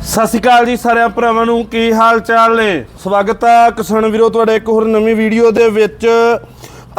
ਸਤਿ ਸ਼੍ਰੀ ਅਕਾਲ ਜੀ ਸਾਰਿਆਂ ਭਰਾਵਾਂ ਨੂੰ, ਕੀ ਹਾਲ ਚਾਲ ਨੇ? ਸਵਾਗਤ ਆ ਕਿਸਾਨ ਵੀਰੋ, ਤੁਹਾਡੇ ਇੱਕ ਹੋਰ ਨਵੀਂ ਵੀਡੀਓ ਦੇ ਵਿੱਚ।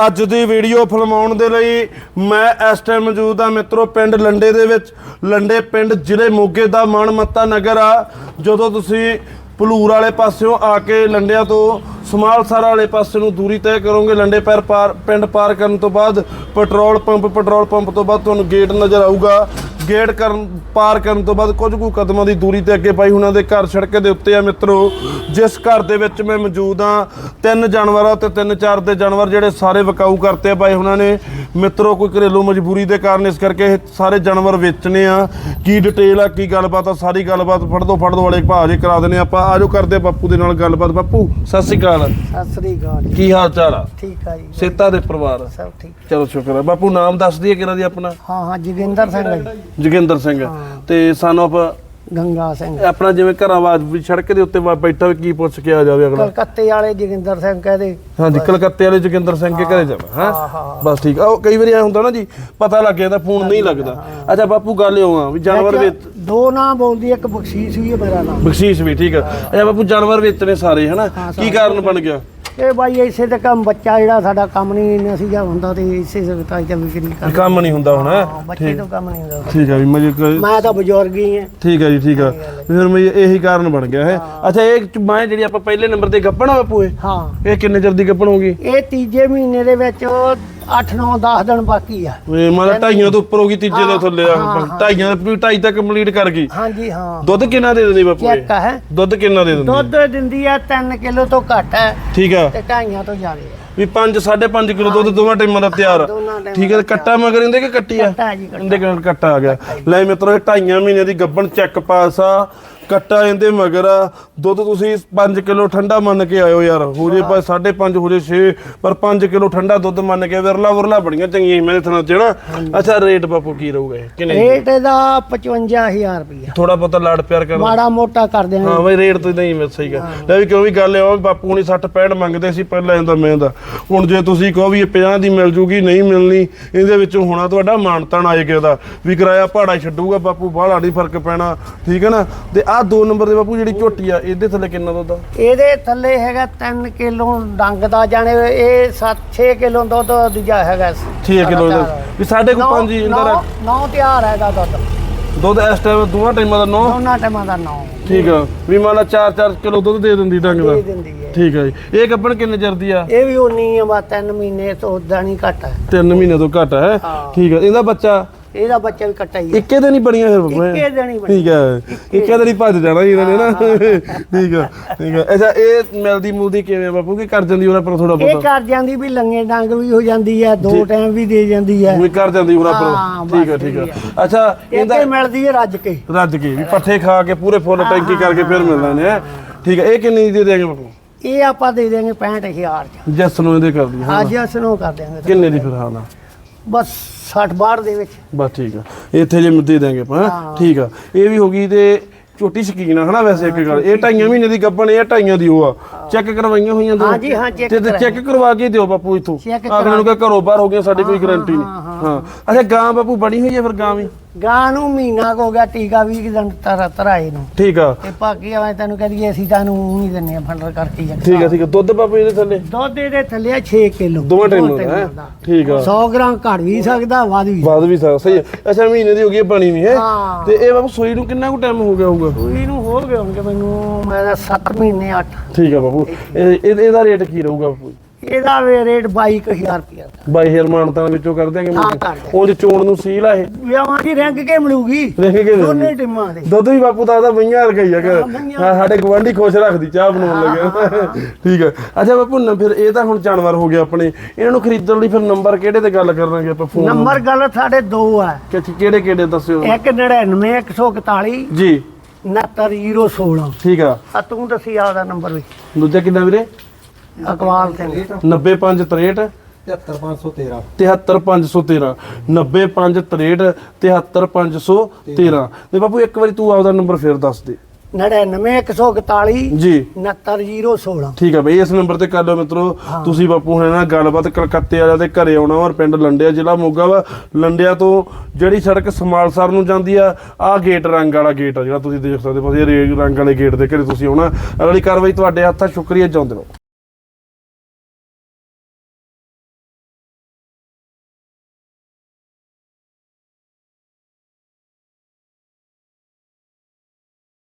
ਅੱਜ ਦੀ ਵੀਡੀਓ ਫਿਲਮਾਉਣ ਦੇ ਲਈ ਮੈਂ ਇਸ ਟਾਈਮ ਮੌਜੂਦ ਹਾਂ ਮਿੱਤਰੋ, ਪਿੰਡ ਲੰਡੇ ਦੇ ਵਿੱਚ। ਲੰਡੇ ਪਿੰਡ ਜ਼ਿਲ੍ਹੇ ਮੋਗੇ ਦਾ ਮਾਣਮੱਤਾ ਨਗਰ ਆ। ਜਦੋਂ ਤੁਸੀਂ ਭਲੂਰ ਵਾਲੇ ਪਾਸਿਓਂ ਆ ਕੇ ਲੰਡਿਆਂ ਤੋਂ ਸਮਾਲਸਰ ਵਾਲੇ ਪਾਸੇ ਨੂੰ ਦੂਰੀ ਤੈਅ ਕਰੋਗੇ, ਲੰਡੇ ਪੈਰ ਪਾਰ ਪਿੰਡ ਪਾਰ ਕਰਨ ਤੋਂ ਬਾਅਦ, ਪੈਟਰੋਲ ਪੰਪ ਪੈਟਰੋਲ ਪੰਪ ਤੋਂ ਬਾਅਦ ਤੁਹਾਨੂੰ ਗੇਟ ਨਜ਼ਰ ਆਊਗਾ। ਗੇਟ ਕਰਨ ਪਾਰ ਕਰਨ ਤੋਂ ਬਾਅਦ ਕੁਝ ਕੁ ਕਦਮਾਂ ਦੀ ਦੂਰੀ ਤੇ ਅੱਗੇ ਬਾਈ ਹੁਣਾਂ ਦੇ ਘਰ ਸੜਕ ਦੇ ਉੱਤੇ ਆ ਮਿੱਤਰੋ। ਜਿਸ ਘਰ ਦੇ ਵਿੱਚ ਮੈਂ ਮੌਜੂਦ ਆ ਤਿੰਨ ਜਾਨਵਰ ਆ ਤੇ ਤਿੰਨ ਚਾਰ ਦੇ ਜਾਨਵਰ ਜਿਹੜੇ ਸਾਰੇ ਵਿਕਾਊ ਕਰਤੇ ਆ ਬਾਈ ਹੁਣਾਂ ਨੇ। ਮਿੱਤਰੋ ਕੋਈ ਘਰੇਲੂ ਮਜਬੂਰੀ ਦੇ ਕਾਰਨ ਇਸ ਕਰਕੇ ਇਹ ਸਾਰੇ ਜਾਨਵਰ ਵੇਚਣੇ ਆ। ਕੀ ਡਿਟੇਲ ਆ ਕੀ ਗੱਲਬਾਤ ਆ ਸਾਰੀ ਗੱਲਬਾਤ ਫੜ ਦੋ ਫੜ ਦੋ ਵਾਲੇ ਭਾਅ ਜੇ ਕਰਾ ਆ ਆਪਾਂ। ਆਜੋ ਕਰਦੇ ਆ ਬਾਪੂ ਦੇ ਨਾਲ ਗੱਲਬਾਤ। ਬਾਪੂ ਸਤਿ ਸ਼੍ਰੀ ਅਕਾਲ। ਸਤਿ ਸ੍ਰੀ ਅਕਾਲ ਜੀ। ਕੀ ਹਾਲ ਚਾਲ ਆ? ਠੀਕ ਆ ਜੀ। ਸੇਤਾ ਦੇ ਪਰਿਵਾਰ। ਸਭ ਠੀਕ। ਚਲੋ ਸ਼ੁਕਰ ਹੈ ਬਾਪੂ ਨਾਮ ਦੱਸ ਦਈਏ ਕਿਹਨਾਂ ਦੀ ਆਪਣਾ? ਹਾਂ ਹਾਂ ਜੋਗਿੰਦਰ ਸਿੰਘ ਆ ਜੀ। ਜੋਗਿੰਦਰ ਸਿੰਘ। ਤੇ ਸਾਨੂੰ ਆਪਾਂ ਗੰਗਾ ਸਿੰਘ। ਆਪਣਾ ਜਿਵੇਂ ਘਰਾਂ ਆਵਾਜ਼ ਵੀ ਸੜਕ ਦੇ ਉੱਤੇ ਵਾ- ਬੈਠਾ ਕੀ ਪੁੱਛ ਕੇ ਆ ਜਾਵੇ ਅਗਲਾ। ਕਲਕੱਤੇ ਵਾਲੇ ਜੋਗਿੰਦਰ ਸਿੰਘ ਕਹਦੇ। ਹਾਂਜੀ ਕਲਕੱਤੇ ਵਾਲੇ ਜੋਗਿੰਦਰ ਸਿੰਘ ਕੇ ਘਰੇ ਜਾਵਾ ਹਾਂ। ਬਸ ਠੀਕ। ਆ ਉਹ ਕਈ ਵਾਰੀ ਐ ਹੁੰਦਾ ਨਾ ਜੀ ਪਤਾ ਲੱਗ ਜਾਂਦਾ ਫੋਨ ਨਹੀਂ ਲੱਗਦਾ। ਅੱਛਾ ਬਾਪੂ ਗੱਲ ਇਉਂ ਆ ਵੀ ਜਾਨਵਰ ਵੇਚ ਦੋ ਨਾਂ ਬੋਲਦੀ ਇੱਕ ਬਖਸ਼ੀਸ਼ ਵੀ ਹੈ ਮੇਰਾ ਨਾਮ। ਬਖਸ਼ੀਸ਼ ਵੀ ਠੀਕ ਆ ਅੱਛਾ ਬਾਪੂ ਜਾਨਵਰ ਵੇਚਣੇ ਸਾਰੇ ਹਨਾ? ਕੀ ਕਾਰਨ ਬਣ ਗਿਆ? ਇਹ ਬਾਈ ਇਸੇ ਤੇ ਕੰਮ ਬੱਚਾ ਜਿਹੜਾ ਸਾਡਾ ਕੰਮ ਨਹੀਂ ਇੰਨਾ ਸੀਗਾ ਹੁੰਦਾ ਤੇ ਇਸੇ ਸਗਤਾਈ ਤੇ ਵਿਕਰੀ ਕਰ ਕੰਮ ਨਹੀਂ ਹੁੰਦਾ ਹੁਣ ਹੈਂ? ਹਾਂ, ਬੱਚੇ ਤੋਂ ਕੰਮ ਨਹੀਂ ਹੁੰਦਾ। ਠੀਕ ਆ ਵੀ ਮੈਂ ਤਾਂ ਬਜ਼ੁਰਗ ਹੀ ਹਾਂ। ਠੀਕ ਆ ਜੀ ਠੀਕ ਆ। ਫਿਰ ਮੈਂ ਇਹੀ ਕਾਰਨ ਬਣ ਗਿਆ ਹੈ? ਅੱਛਾ ਇਹ ਮੈਂ ਜਿਹੜੀ ਆਪਾਂ ਪਹਿਲੇ ਨੰਬਰ ਤੇ ਗੱਪਣ ਬਾਪੂ ਇਹ ਹਾਂ। ਇਹ ਕਿੰਨੇ ਚਿਰ ਦੀ ਗੱਪਣ ਹੋਗੀ ਇਹ ਤੀਜੇ ਮਹੀਨੇ ਦੇ ਵਿੱਚ 8 9 10 ਦਿਨ ਬਾਕੀ ਆ। ਇਹ ਮਾਲਾ ਢਾਈਆਂ ਤੋਂ ਉੱਪਰ ਹੋ ਗਈ ਤੀਜੇ ਦੇ ਥੱਲੇ ਆ। ਢਾਈਆਂ ਵੀ ਢਾਈ ਤੱਕ ਕੰਪਲੀਟ ਕਰ ਗਈ। ਹਾਂਜੀ ਹਾਂ। ਦੁੱਧ ਕਿੰਨਾ ਦੇ ਦਿੰਦੀ ਬਾਪੂ ਇਹ? ਚੈੱਕ ਹੈ। ਦੁੱਧ ਕਿੰਨਾ ਦੇ ਦਿੰਦੀ? ਦੁੱਧ ਦਿੰਦੀ ਆ 3 ਕਿਲੋ ਤੋਂ ਘੱਟ ਹੈ ਠੀਕ ਆ। ਤੇ ਢਾਈਆਂ ਤੋਂ ਜ਼ਿਆਦਾ ਹੈ ਵੀ 5 5.5 ਕਿਲੋ ਦੁੱਧ ਦੋਵਾਂ ਟਾਈਮਾਂ ਦਾ ਤਿਆਰ। ਆ ਦੋਨਾਂ ਟਾਈਮਾਂ ਠੀਕ ਹੈ ਕੱਟਾ ਮਗਰ ਇਹਦੇ ਕਿ ਕੱਟੀ ਆ? ਕੱਟਾ ਜੀ, ਕੱਟਾ। ਇਹਦੇ ਕੋਲ ਕੱਟਾ ਆ ਗਿਆ। ਲੈ ਮਿੱਤਰੋ ਇਹ ਢਾਈਆਂ ਮਹੀਨੇ ਦੀ ਗੱਬਣ ਚੈੱਕ ਪਾਸ ਆ। ਕੱਟਾ ਇਹਦੇ ਮਗਰ ਆ। ਦੁੱਧ ਤੁਸੀਂ 5 ਕਿਲੋ ਠੰਡਾ ਮੰਨ ਕੇ ਆਇਓ ਯਾਰ। ਹੋ ਜੇ ਪਾ 5.5 ਹੋ ਜੇ 6 ਪਰ 5 ਕਿਲੋ ਠੰਡਾ ਦੁੱਧ ਮੰਨ ਕੇ ਵਿਰਲਾ ਵਿਰਲਾ ਬੜੀਆਂ ਚੰਗੀਆਂ ਮੇਰੇ ਥਣਾ ਚ ਨਾ ਅੱਛਾ ਰੇਟ ਬਾਪੂ ਕੀ ਰਹੂਗਾ ਇਹ? ਕਿੰਨੇ ਰੇਟ ਇਹਦਾ 55000 ਰੁਪਇਆ ਥੋੜਾ ਬਹੁਤਾ ਲਾੜ ਪਿਆਰ ਕਰਨਾ ਮਾੜਾ ਮੋਟਾ ਕਰ ਦਿਆਂਗੇ ਹਾਂ ਬਈ ਰੇਟ ਤੇ ਨਹੀਂ ਮੈਂ ਸਹੀ ਗੱਲ ਲੈ ਵੀ ਕਿਉਂ ਵੀ ਗੱਲ ਇਹ ਆ ਵੀ ਬਾਪੂ ਹੁਣੀ 60 65 ਮੰਗਦੇ ਸੀ ਪਹਿਲਾਂ ਇਹਦਾ ਮੈਂ ਦਾ। ਹੁਣ ਜੇ ਤੁਸੀਂ ਕਹੋ ਵੀ ਇਹ 50 ਦੀ ਮਿਲ ਜੂਗੀ ਨਹੀਂ ਮਿਲਣੀ ਇਹਦੇ ਵਿੱਚੋਂ ਹੋਣਾ ਤੁਹਾਡਾ ਮਾਨਤਾਨ ਆਏ ਕੇ ਦਾ ਵੀ ਕਿਰਾਇਆ ਭਾੜਾ ਛੱਡੂਗਾ ਬਾਪੂ ਬਾਹਲਾ ਨਹੀਂ ਫ਼ਰਕ ਪੈਣਾ। ਠੀਕ ਹੈ ਨਾ? ਤੇ ਆਹ ਦੋ ਨੰਬਰ ਦੇ ਬਾਪੂ ਜਿਹੜੀ ਝੋਟੀ ਆ ਇਹਦੇ ਥੱਲੇ ਕਿੰਨਾ ਦੁੱਧ ਆ? ਇਹਦੇ ਥੱਲੇ ਹੈਗਾ 3 ਕਿਲੋ ਡੰਗ ਦਾ ਜਾਣੇ ਇਹ 7 6 ਕਿਲੋ ਦੁੱਧ ਦੂਜਾ ਹੈਗਾ 6 ਕਿਲੋ ਦਾ ਵੀ ਸਾਡੇ ਕੋਲ ਪੰਜ ਹੀ ਇੰਦਰ ਨੌ ਤਿਆਰ ਹੈਗਾ ਦੁੱਧ। ਦੁੱਧ ਇਸ ਟਾਈਮ ਦੋਵਾਂ ਟਾਈਮਾਂ ਦਾ 9 ਦੋਨਾਂ ਟਾਈਮਾਂ ਦਾ 9 ਠੀਕ ਆ। ਵੀ ਮੰਨ ਲਾ 4-4 ਕਿਲੋ ਦੁੱਧ ਦੇ ਦਿੰਦੀ ਡੰਗ ਦਾ। ਦੇ ਦਿੰਦੀ ਹੈ। ਠੀਕ ਆ ਜੀ। ਇਹ ਗੱਬਣ ਕਿੰਨੇ ਚਿਰ ਦੀ ਆ? ਇਹ ਵੀ ਉਨੀ ਆ ਬਾ 3 ਮਹੀਨੇ ਤੋਂ ਉਦਾਂ ਨਹੀਂ ਘੱਟ ਹੈ। 3 ਮਹੀਨੇ ਤੋਂ ਘੱਟ ਹਾਂ। ਠੀਕ ਆ। ਇਹਦਾ ਬੱਚਾ? ਇਹਦਾ ਬੱਚਾ ਵੀ ਕੱਟਾ ਹੀ ਹੈ ਇੱਕੇ ਦਿਨ ਹੀ ਬਣੀਆਂ ਫਿਰ? ਇੱਕੇ ਦਿਨ ਹੀ ਬਣੀ ਠੀਕ ਹੈ ਇੱਕੇ। ਦਿਨ ਹੀ ਭੱਜ ਜਾਣਾ ਜੀ ਇਹਨਾਂ ਨੇ ਨਾ। ਠੀਕ ਆ ਠੀਕ ਆ। ਅੱਛਾ ਇਹ ਮਿਲਦੀ ਮੁਲਦੀ ਕਿਵੇਂ ਬਾਪੂ? ਕੀ ਕਰ ਜਾਂਦੀ ਉਹਨਾਂ ਪਰ ਥੋੜਾ ਇਹ ਬਹੁਤਾ? ਕਰ ਜਾਂਦੀ ਵੀ ਲੰਗੇ ਡੰਗ ਵੀ ਹੋ ਜਾਂਦੀ ਹੈ ਦੋ ਟਾਈਮ ਵੀ ਦੇ ਜਾਂਦੀ ਹੈ ਵੀ ਕਰ ਜਾਂਦੀ ਉਹਨਾਂ ਹਾਂ, ਪਰ ਠੀਕ ਬਸ ਠੀਕ ਠੀਕ ਅੱਛਾ ਇਹਦੇ ਇਹਦਾ ਮਿਲਦੀ ਹੈ ਰੱਜ ਕੇ। ਰੱਜ ਕੇ ਵੀ ਪੱਠੇ ਖਾ ਕੇ ਪੂਰੇ ਫੁੱਲ ਟੈਂਕੀ ਕਰਕੇ ਫਿਰ ਮਿਲਣਾ ਨੇ। ਹੈਂ? ਠੀਕ ਆ ਇਹ ਕਿੰਨੀ ਦੀ ਦੇ ਦੇਗੇ ਬਾਪੂ? ਇਹ ਆਪਾਂ ਦੇ ਦੇਾਂਗੇ 65000 ਚ। ਜੱਸ ਨੂੰ ਇਹਦੇ ਕਰਦੀ ਹਾਂ ਅੱਜ ਅਸਨੋਂ ਕਰ ਦਿਆਂਗੇ। ਕਿੰਨੇ ਦੀ ਫਿਰ ਆ ਬਸ 60 ਬਾੜ ਦੇ ਵਿੱਚ। ਬਸ ਠੀਕ ਆ। ਇੱਥੇ ਜੇ ਦੇ ਦਾਂਗੇ ਆਪਾਂ? ਹਾਂ। ਠੀਕ ਆ। ਇਹ ਵੀ ਹੋ ਗਈ ਤੇ ਛੋਟੀ ਸ਼ਕੀਨ ਆ ਹਨਾ ਵੈਸੇ ਇੱਕ ਗੱਲ। ਇਹ ਢਾਈਆਂ ਮਹੀਨੇ ਦੀ ਗੱਬਣ ਇਹ ਢਾਈਆਂ ਦੀ ਉਹ ਆ। ਚੈੱਕ ਕਰਵਾਈਆਂ ਹੋਈਆਂ ਦੋ। ਹਾਂਜੀ, ਹਾਂ, check ਤੇ ਚੈੱਕ ਕਰਵਾ ਕੇ ਦਿਓ ਬਾਪੂ ਇਥੋਂ। Check ਅਗਲੇ ਨੂੰ ਕਹ ਘਰੋਂ ਬਾਹਰ ਹੋ ਗਿਆ ਸਾਡੀ ਕੋਈ ਗਾਰੰਟੀ ਨਹੀਂ। ਹਾਂ, ਹਾਂ। ਅੱਛਾ ਗਾਂ ਬਾਪੂ ਬਣੀ ਹੋਈ ਹੈ ਫਿਰ ਗਾਂ ਵੀ? ਗਾਂ ਨੂੰ ਮਹੀਨਾ ਕੁ ਹੋ ਗਿਆ ਟੀਕਾ ਵੀ ਦਿਨ ਤਰ ਤਰਾਏ ਨੂੰ। ਠੀਕ ਆ। ਤੇ ਬਾਕੀ ਐਵੇਂ ਤੈਨੂੰ ਕਹਦੀਏ ਅਸੀਂ ਤੁਹਾਨੂੰ ਨਹੀਂ ਦਿੰਨੇ ਆ ਫੰਡਰ ਕਰਕੇ ਹੀ ਆ। ਠੀਕ ਆ ਠੀਕ ਆ। ਦੁੱਧ ਬਾਪੂ ਇਹਦੇ ਥੱਲੇ? ਦੁੱਧ ਇਹਦੇ ਥੱਲੇ 6 ਕਿਲੋ। ਦੋਵਾਂ ਟਾਈਮ ਹੈ? ਠੀਕ ਆ। 100 ਗ੍ਰਾਮ ਘੜ ਵੀ ਸਕਦਾ ਵੱਧ ਵੀ ਬਾਦ ਵੀ ਸਾ- ਸਹੀ ਹੈ। ਅੱਛਾ ਮਹੀਨੇ ਦੀ ਹੋ ਗਈ ਇਹ ਬਣੀ ਨਹੀਂ ਹੈ? ਹਾਂ। ਤੇ ਇਹ ਬਾਪੂ ਸੋਈ ਨੂੰ ਕਿੰਨਾ ਕੁ ਟਾਈਮ ਹੋ ਗਿਆ ਹੋਊਗਾ? ਨੂੰ ਹੋ ਗਏ ਹੋਣਗੇ ਮੈਨੂੰ ਮੈਂ 7 ਮਹੀਨੇ 8 ਠੀਕ ਆ ਬਾਪੂ। ਇਹ ਇਹ- ਇਹਦਾ ਰੇਟ ਕੀ ਰਹੂਗਾ? ਬਾਪੂ ਇਹਦਾ ਵੀ ਰੇਟ 22000 ਰੁਪਇਆ। ਬਾਈ ਹਰਮਾਨਤਾਂ ਵਿੱਚੋਂ ਕਰ ਦਿਆਂਗੇ ਹਾਂ, ਕਰ ਦਿਆਂਗੇ। ਉਹ ਚੋਣ ਨੂੰ ਸੀਲ ਆ ਇਹ? ਵਿਆਹਾਂ ਦੀ ਰੰਗ ਕੇ ਮਿਲੂਗੀ। ਦੇਖ ਕੇ ਦੇ ਦੋਨੇ। ਟੀਮਾਂ ਦੇ। ਦੁੱਧ ਵੀ ਬਾਪੂ ਦਾ ਉਹਦਾ ਮਈਆਂ ਵਰਗਾ ਹੀ ਆ ਹਾਂ, ਹਾਂ, ਸਾਡੇ ਗਵਾਂਢੀ ਖੁਸ਼ ਰੱਖਦੀ ਚਾਹ ਬਣਾਉਣ ਲੱਗੇ। ਠੀਕ ਹੈ ਅੱਛਾ ਬਾਪੂ ਨਾ ਫਿਰ ਇਹ ਤਾਂ ਹੁਣ ਜਾਨਵਰ ਹੋ ਗਏ ਆਪਣੇ। ਇਹਨਾਂ ਨੂੰ ਖਰੀਦਣ ਲਈ ਫਿਰ ਨੰਬਰ ਕਿਹੜੇ ਤੇ ਗੱਲ ਕਰਾਂਗੇ ਆਪਾਂ ਫੋਨ ਨੰਬਰ ਗੱਲ ਸਾਡੇ ਦੋ ਆ। ਕਿਹੜੇ ਕਿਹੜੇ ਦੱਸਿਓ? ਇੱਕ 99 141 ਜੀ। 69016 ਠੀਕ ਆ। ਆ ਤੂੰ ਦੱਸੀ ਆਦਾ ਨੰਬਰ ਵੀ। ਦੂਜਾ ਕਿੰਨਾ ਵੀਰੇ? ਅਕਵਾਲ ਸਿੰਘ। 9563 73513 73513 90563 73513 ਤੇ ਬਾਪੂ ਇੱਕ ਵਾਰੀ ਤੂੰ ਆਪਦਾ ਨੰਬਰ ਫੇਰ ਦੱਸ ਦੇ। 99141 ਜੀ। 69016 ਠੀਕ ਹੈ ਬਈ ਇਸ ਨੰਬਰ ਤੇ ਕਰ ਲਓ ਮਿੱਤਰੋ। ਤੁਸੀਂ ਬਾਪੂ ਹੁਣੇ ਨਾਲ ਗੱਲਬਾਤ ਕਲਕੱਤੇ ਵਾਲਿਆਂ ਦੇ ਘਰੇ ਆਉਣਾ ਔਰ ਪਿੰਡ ਲੰਡਿਆ ਜ਼ਿਲ੍ਹਾ ਮੋਗਾ ਵਾ। ਲੰਡਿਆ ਤੋਂ ਜਿਹੜੀ ਸੜਕ ਸਮਾਲਸਰ ਨੂੰ ਜਾਂਦੀ ਆ ਆ ਗੇਟ ਰੰਗ ਵਾਲਾ ਗੇਟ ਆ ਜਿਹੜਾ ਤੁਸੀਂ ਦੇਖ ਸਕਦੇ ਹੋ ਰੇਗ ਰੰਗ ਵਾਲੇ ਗੇਟ ਦੇ ਘਰੇ ਤੁਸੀਂ ਆਉਣਾ। ਅਗਲੀ ਕਾਰਵਾਈ ਤੁਹਾਡੇ ਹੱਥਾਂ ਸ਼ੁਕਰੀਆ ਚਾਹੁੰਦੇ ਰਹੋ